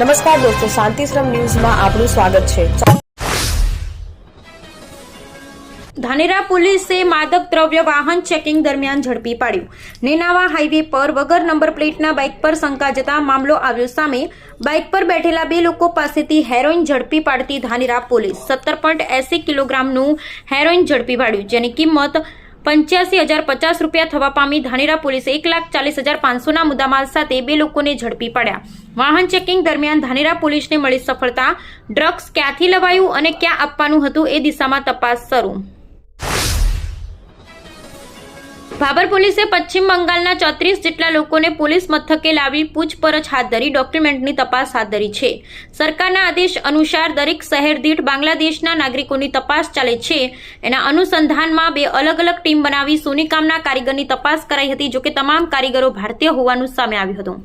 નમસ્કાર દોસ્તો શાંતિશ્રમ ન્યૂઝમાં આપનું સ્વાગત છે. ધાનેરા પોલીસે માદક દ્રવ્ય વાહન ચેકિંગ દરમિયાન ઝડપી પાડ્યું. નેનાવા હાઈવે પર વગર નંબર પ્લેટના બાઇક પર શંકા જતા મામલો આવ્યો સામે બાઇક પર બેઠેલા બે લોકો પાસેથી હેરોઇન ઝડપી પાડતી ધાનેરા પોલીસ. સત્તર પોઈન્ટ એસી કિલોગ્રામનું હેરોઇન ઝડપી પાડ્યું, જેની કિંમત પંચ્યાસી હજાર પચાસ રૂપિયા થવા પામી ધાનેરા પોલીસે એક લાખ ચાલીસ હજાર પાંચસોના મુદ્દામાલ સાથે બે લોકોને ઝડપી પડ્યા. વાહન ચેકિંગ દરમિયાન ધાનેરા પોલીસને મળી સફળતા, ડ્રગ્સ ક્યાંથી લવાયું અને ક્યાં આપવાનું હતું એ દિશામાં તપાસ શરૂ. ભાબર પોલીસે પશ્ચિમ બંગાળના ચોત્રીસ જેટલા લોકોને પોલીસ મથકે લાવી પૂછપરછ હાથ ધરી, ડોક્યુમેન્ટની તપાસ હાથ ધરી છે. સરકારના આદેશ અનુસાર દરેક શહેર દીઠ બાંગ્લાદેશના નાગરિકોની તપાસ ચાલે છે. એના અનુસંધાનમાં બે અલગ અલગ ટીમ બનાવી સોનીકામના કારીગરની તપાસ કરાઈ હતી, જોકે તમામ કારીગરો ભારતીય હોવાનું સામે આવ્યું હતું.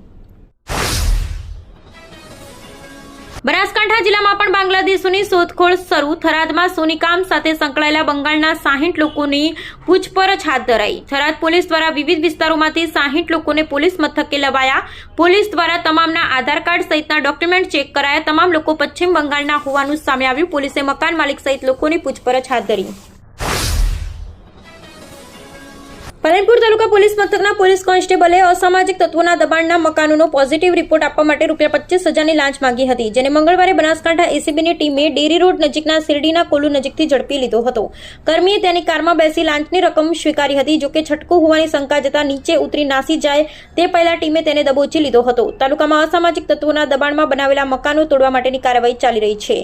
બનાસકાંઠા જિલ્લામાં પણ બાંગ્લાદેશોની શોધખોળ શરૂ. થરાદમાં સોનીકામ સાથે સંકળાયેલા બંગાળના સાહીઠ લોકોની પૂછપરછ હાથ ધરાઈ. થરાદ પોલીસ દ્વારા વિવિધ વિસ્તારોમાંથી સાહીઠ લોકોને પોલીસ મથકે લવાયા. પોલીસ દ્વારા તમામના આધાર કાર્ડ સહિતના ડોક્યુમેન્ટ ચેક કરાયા. તમામ લોકો પશ્ચિમ બંગાળના હોવાનું સામે આવ્યું. પોલીસે મકાન માલિક સહિત લોકોની પૂછપરછ હાથ ધરી. પાલનપુર તાલુકા પોલીસ મથકના પોલીસ કોન્સ્ટેબલે અસામાજિક તત્વોના દબાણના મકાનોનો પોઝિટિવ રિપોર્ટ આપવા માટે રૂપિયા પચીસ હજારની લાંચ માંગી હતી, જેને મંગળવારે બનાસકાંઠા એસીબીની ટીમે ડેરી રોડ નજીકના શિરડીના કોલુ નજીકથી ઝડપી લીધો હતો. કર્મીએ તેની કારમાં બેસી લાંચની રકમ સ્વીકારી હતી, જોકે છટકું હોવાની શંકા જતા નીચે ઉતરી નાસી જાય તે પહેલા ટીમે તેને દબોચી લીધો હતો. તાલુકામાં અસામાજિક તત્વોના દબાણમાં બનાવેલા મકાનો તોડવા માટેની કાર્યવાહી ચાલી રહી છે.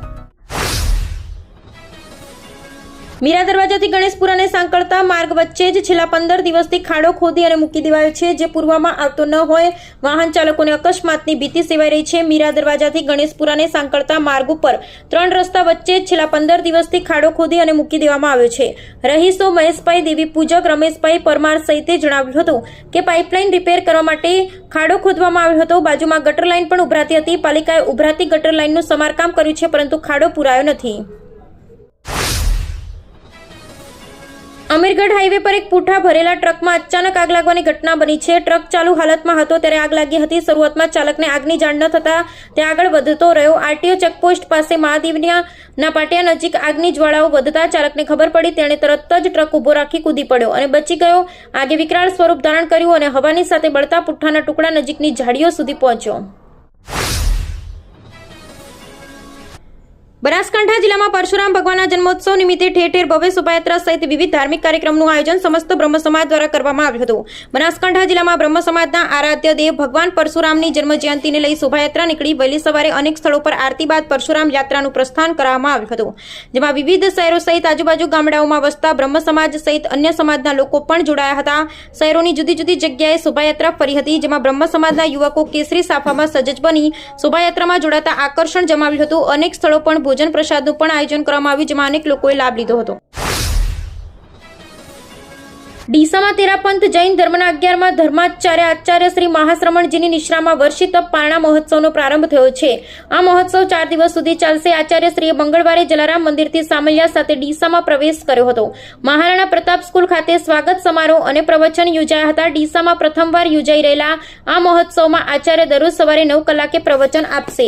મીરા દરવાજાથી ગણેશપુરાને સાંકળતા માર્ગ વચ્ચે જ છેલ્લા પંદર દિવસથી ખાડો ખોદી અને મૂકી દેવાયો છે, જે પૂરવામાં આવતો ન હોય. વાહન ચાલકોને અકસ્માતની ભીતિ સેવાઈ રહી છે. મીરા દરવાજાથી ગણેશપુરાને સાંકળતા માર્ગ ઉપર ત્રણ રસ્તા વચ્ચે જ છેલ્લા પંદર દિવસથી ખાડો ખોદી અને મૂકી દેવામાં આવ્યો છે. રહીશો મહેશભાઈ, દેવી પૂજક રમેશભાઈ પરમાર સહિતે જણાવ્યું હતું કે પાઇપલાઇન રિપેર કરવા માટે ખાડો ખોદવામાં આવ્યો હતો. બાજુમાં ગટર લાઇન પણ ઉભરાતી હતી. પાલિકાએ ઉભરાતી ગટર લાઇનનું સમારકામ કર્યું છે, પરંતુ ખાડો પૂરાયો નથી. અમીરગઢ હાઈવે પર એક પૂઠા ભરેલા ટ્રકમાં અચાનક આગ લાગવાની ઘટના બની છે. ટ્રક ચાલુ હાલતમાં હતો ત્યારે આગ લાગી હતી. શરૂઆતમાં ચાલકને આગની જાણ ન થતા તે આગળ વધતો રહ્યો. આરટીઓ ચેકપોસ્ટ પાસે મહાદેવના પાટિયા નજીક આગની જ્વાળાઓ વધતા ચાલકને ખબર પડી. તેણે તરત જ ટ્રક ઊભો રાખી કૂદી પડ્યો અને બચી ગયો. આગે વિકરાળ સ્વરૂપ ધારણ કર્યું અને હવાની સાથે બળતા પુઠ્ઠાના ટુકડા નજીકની ઝાડીઓ સુધી પહોંચ્યો. બનાસકાંઠા જિલ્લામાં પરશુરામ ભગવાનના જન્મોત્સવ નિમિત્તે ઠેર ઠેર ભવ્ય શોભાયાત્રા સહિત વિવિધ ધાર્મિક કાર્યક્રમનું આયોજન સમસ્ત બ્રહ્મ સમાજ દ્વારા કરવામાં આવ્યું હતું. બનાસકાંઠા જિલ્લામાં બ્રહ્મ સમાજના આરાધ્ય દેવ ભગવાન પરશુરામની જન્મ જયંતિને લઈ શોભાયાત્રા નીકળી વહેલી સવારે અનેક સ્થળો પર આરતી બાદ પરશુરામ યાત્રાનું પ્રસ્થાન કરવામાં આવ્યું હતું. જેમાં વિવિધ શહેરો સહિત આજુબાજુ ગામડાઓમાં વસતા બ્રહ્મ સમાજ સહિત અન્ય સમાજના લોકો પણ જોડાયા હતા. શહેરોની જુદી જુદી જગ્યાએ શોભાયાત્રા ફરી હતી, જેમાં બ્રહ્મ સમાજના યુવકો કેસરી સાફામાં સજજ બની શોભાયાત્રામાં જોડાતા આકર્ષણ જમાવ્યું હતું. અનેક સ્થળો પણ ભોજન પ્રસાદનું પણ આયોજન કરવામાં આવ્યું, જેમાં અનેક લોકોએ લાભ લીધો હતો. ડીસામાં તેરાપંથ જૈન ધર્મના અગિયારમાં ધર્માચાર્ય આચાર્ય શ્રી મહાશ્રમણજીની નિશ્રામાં વર્ષી તપ પારણા મહોત્સવનો પ્રારંભ થયો છે. આ મહોત્સવ ચાર દિવસ સુધી ચાલશે. આચાર્ય શ્રીએ મંગળવારે જલારામ મંદિરથી સામલિયા સાથે ડીસામાં પ્રવેશ કર્યો હતો. મહારાણા પ્રતાપ સ્કૂલ ખાતે સ્વાગત સમારોહ અને પ્રવચન યોજાયા હતા. ડીસામાં પ્રથમવાર યોજાઈ રહેલા આ મહોત્સવમાં આચાર્ય દરરોજ સવારે નવ કલાકે પ્રવચન આપશે.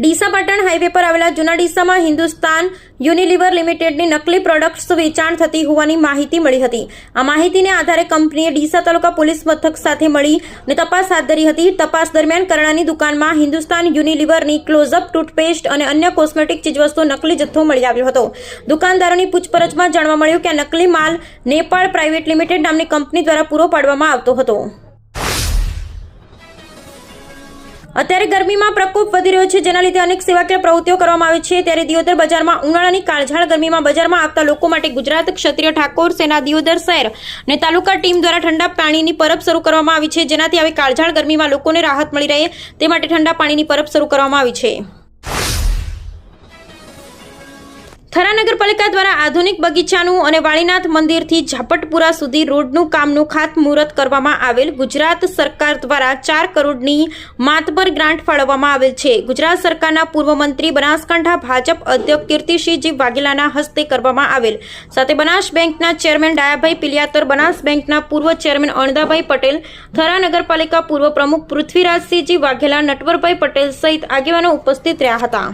ડીસા પાટણ હાઈવે પર આવેલા જૂના ડીસામાં હિન્દુસ્તાન યુનિલિવર લિમિટેડની નકલી પ્રોડક્ટ્સ વેચાણ થતી હોવાની માહિતી મળી હતી. આ માહિતીને આધારે કંપનીએ ડીસા તાલુકા પોલીસ મથક સાથે મળી અને તપાસ હાથ ધરી હતી. તપાસ દરમિયાન કરણાની દુકાનમાં હિન્દુસ્તાન યુનિલિવરની ક્લોઝઅપ ટૂથપેસ્ટ અને અન્ય કોસ્મેટિક ચીજવસ્તુઓ નકલી જથ્થો મળી આવ્યો હતો. દુકાનદારોની પૂછપરછમાં જાણવા મળ્યું કે આ નકલી માલ નેપાળ પ્રાઇવેટ લિમિટેડ નામની કંપની દ્વારા પૂરો પાડવામાં આવતો હતો. અત્યારે ગરમીમાં પ્રકોપ વધી રહ્યો છે. જેના લીધે અનેક સેવાકીય પ્રવૃત્તિઓ કરવામાં આવે છે. ત્યારે દિયોદર બજારમાં ઉનાળાની કાળઝાળ ગરમીમાં બજારમાં આવતા લોકો માટે ગુજરાત ક્ષત્રિય ઠાકોર સેના દિયોદર શહેર અને તાલુકા ટીમ દ્વારા ઠંડા પાણીની પરબ શરૂ કરવામાં આવી છે. જેનાથી હવે કાળઝાળ ગરમીમાં લોકોને રાહત મળી રહે. તે માટે ઠંડા પાણીની પરબ શરૂ કરવામાં આવી છે. થરા નગરપાલિકા દ્વારા આધુનિક બગીચાનું અને વાળીનાથ મંદિરથી ઝાપટપુરા સુધી રોડનું કામનું ખાતમુહૂર્ત કરવામાં આવેલ. ગુજરાત સરકાર દ્વારા ચાર કરોડની માતબર ગ્રાન્ટ ફાળવવામાં આવેલ છે. ગુજરાત સરકારના પૂર્વ મંત્રી બનાસકાંઠા ભાજપ અધ્યક્ષ કીર્તિસિંહજી વાઘેલાના હસ્તે કરવામાં આવેલ. સાથે બનાસ બેંકના ચેરમેન ડાયાભાઈ પિલિયાતર, બનાસ બેંકના પૂર્વ ચેરમેન અણદાભાઈ પટેલ, થરા નગરપાલિકા પૂર્વ પ્રમુખ પૃથ્વીરાજસિંહજી વાઘેલા, નટવરભાઈ પટેલ સહિત આગેવાનો ઉપસ્થિત રહ્યા હતા.